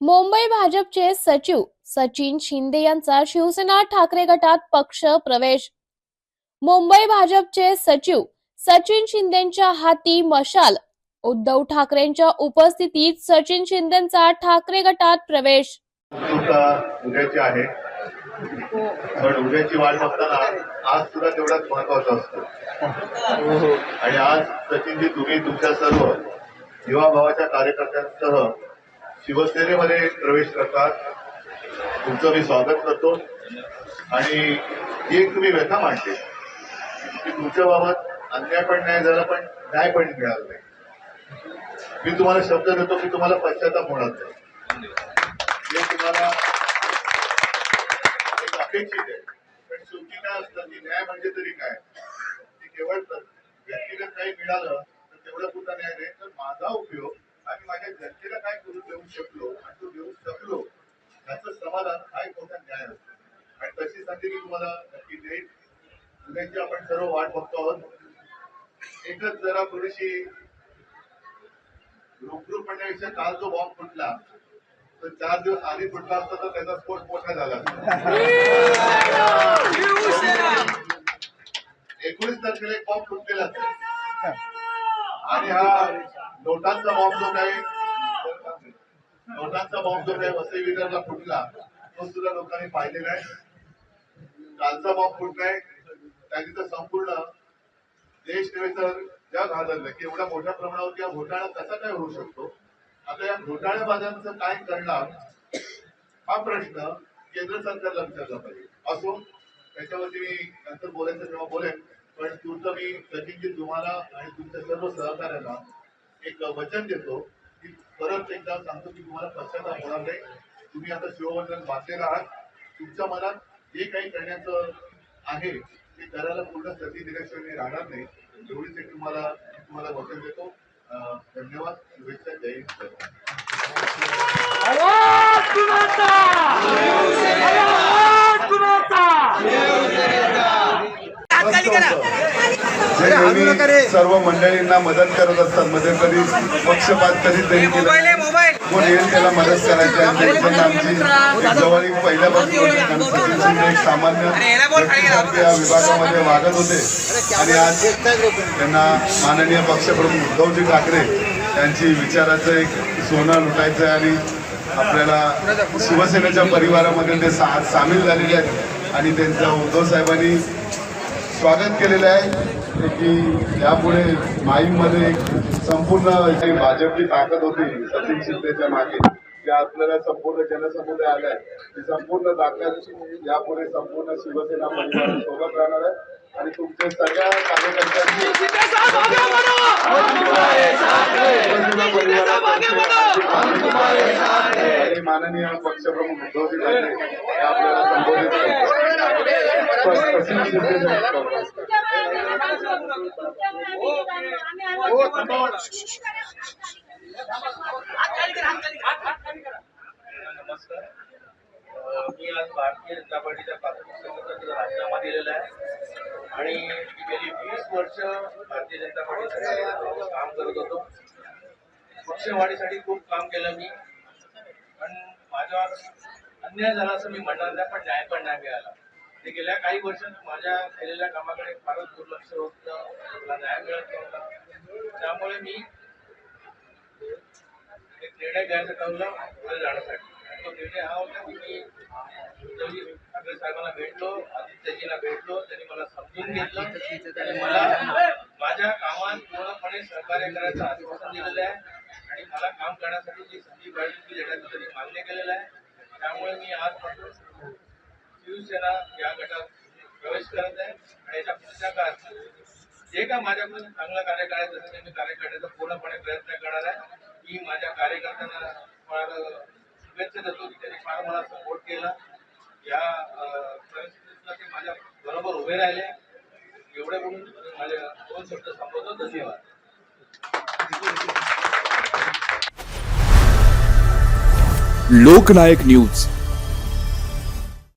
मुंबई भाजपचे सचिव सचिन शिंदे यांचा शिवसेना ठाकरे गटात पक्ष प्रवेश. मुंबई भाजपचे सचिव सचिन शिंदेच्या हाती मशाल. उद्धव ठाकरेंच्या उपस्थितीत सचिन शिंदेचा ठाकरे गटात प्रवेश. उद्याची आहे. पण उद्याची वाट बघताना आज सुद्धा तेवढाच महत्त्वाचा असतो. आणि आज सचिनजी तुम्ही तुमच्या सर्व युवाभावाच्या कार्यकर्त्यांसह शिवसेनेमध्ये प्रवेश करतात. तुमचं मी स्वागत करतो. आणि ही एक तुम्ही व्यथा मांडते की तुमच्या बाबत अन्याय पण नाही झाला पण न्याय पण मिळाला नाही. मी तुम्हाला शब्द देतो की तुम्हाला पश्चाताप होणार नाही. हे तुम्हाला एक अपेक्षित आहे. पण शेवटी काय असतं की न्याय म्हणजे तरी काय? केवळ व्यक्तिगत काही मिळालं तर तेवढं सुद्धा न्याय नाही. तर माझा उपयोग आणि माझ्या जनतेला काय करून देऊ शकलो आणि तो देऊ शकलो याचं समाधान हा एक मोठा न्याय असतो. आणि तशी संधी मी तुम्हाला नक्की देईन. उद्याची आपण सर्व वाट बघतो आहोत. एकच जरा थोडीशी रुखरुख म्हणण्यापेक्षा काल जो बॉम्ब फुटला तर चार दिवस आधी फुटला असता तर त्याचा स्फोट मोठा झाला एकोणीस तारखेला एक बॉम्ब फुटलेला आणि हा नोटांचा बॉम्ब जो काही नोटांचा बॉम्ब जो काही वसई विदर्भला फुटला तो सुद्धा लोकांनी पाहिलेला आहे. कालचा बॉम्ब फुटलाय त्यांनी तर संपूर्ण देश नव्हे तर जग हादरलं की एवढ्या मोठ्या प्रमाणावर या घोटाळा कसा काय होऊ शकतो? आता या घोटाळेबाजांचं काय करणार? हा प्रश्न केंद्र सरकारला विचारला पाहिजे. असो त्याच्यावरती मी नंतर बोलायचं तेव्हा बोलेन पण तुमचं मी सचिनजी तुम्हाला आणि तुमच्या सर्व सहकार्याला एक वचन देतो की परत एकदा सांगतो की तुम्हाला पश्चाताप होणार नाही. तुम्ही आता शिववर्धन बांधलेला आहात. तुमच्या मनात जे काही करण्याचं आहे ते करायला पूर्ण संधी दिल्याशिवाय मी राहणार नाही. एवढीच एक तुम्हाला तुम्हाला वचन देतो. धन्यवाद. शुभेच्छा. जय हिंद. महाराष्ट्र. जे सर्व मंडळींना मदत करत असतात. मध्ये कधी पक्षपात कधी. कोण येईल त्याला मदत करायची आमची एक जवळीक पहिल्यापासून एक सामान्य या विभागामध्ये वागत होते. आणि आज त्यांना माननीय पक्षप्रमुख उद्धवजी ठाकरे यांची विचाराचं एक सोनं लुटायचं आहे आणि आपल्याला शिवसेनेच्या परिवारामध्ये ते सा सामील झालेले आहेत. आणि त्यांचं उद्धव साहेबांनी स्वागत केलेलं आहे. की यापुढे माईमध्ये एक संपूर्ण जी भाजपची ताकद होती सचिन शिंदेच्या मागे त्या आपल्याला संपूर्ण जनसमुदाय आलाय. ती संपूर्ण ताकद यापुढे संपूर्ण शिवसेना परिवार सोबत राहणार आहे. आणि तुमच्या सगळ्या कार्यकर्त्यांची आणि माननीय पक्षप्रमुख उद्धवजी ठाकरे हे आपल्याला संबोधित करतात. सचिन शिंदे साहेब. नमस्कार अ, मी आज भारतीय जनता पार्टीच्या प्राथमिक सदस्याचा राजीनामा दिलेला आहे आणि गेली वीस वर्ष भारतीय जनता पार्टीसाठी काम करत होतो पक्षवाढीसाठी खूप काम केलं मी पण माझ्यावर अन्याय झाला असं मी म्हणणार नाही पण न्याय पण नाही मिळाला ते गेल्या काही वर्षात माझ्या केलेल्या कामाकडे फारच दुर्लक्ष होतं मला न्याय मिळत नव्हता. त्यामुळे मी एक निर्णय घ्यायचं ठरवलं पुढे जाण्यासाठी. तो निर्णय हा होता की मी उद्धवजी ठाकरे साहेबांना भेटलो आदित्यजीला भेटलो त्यांनी मला समजून घेतलं. आणि मला माझ्या कामात पूर्णपणे सहकार्य करायचं आश्वासन दिलेलं आहे. आणि मला काम करण्यासाठी जी संधी पाहिजे ती देण्याचं त्यांनी मान्य केलेलं आहे. त्यामुळे मी आजपासून शिवसेना या गटात प्रवेश करत आहे आणि याच्या पुढच्या काळात जे काय माझ्याकडून चांगलं कार्य करायचं असेल मी कार्य करण्याचा पूर्णपणे प्रयत्न करणार आहे. मी माझ्या कार्यकर्त्यांना फार शुभेच्छा देतो की त्यांनी फार मला सपोर्ट केला. या अं, परिस्थितीतला ते माझ्या बरोबर उभे राहिले. एवढे म्हणून माझे दोन शब्द संबोधतो धन्यवाद. लोकनायक न्यूज.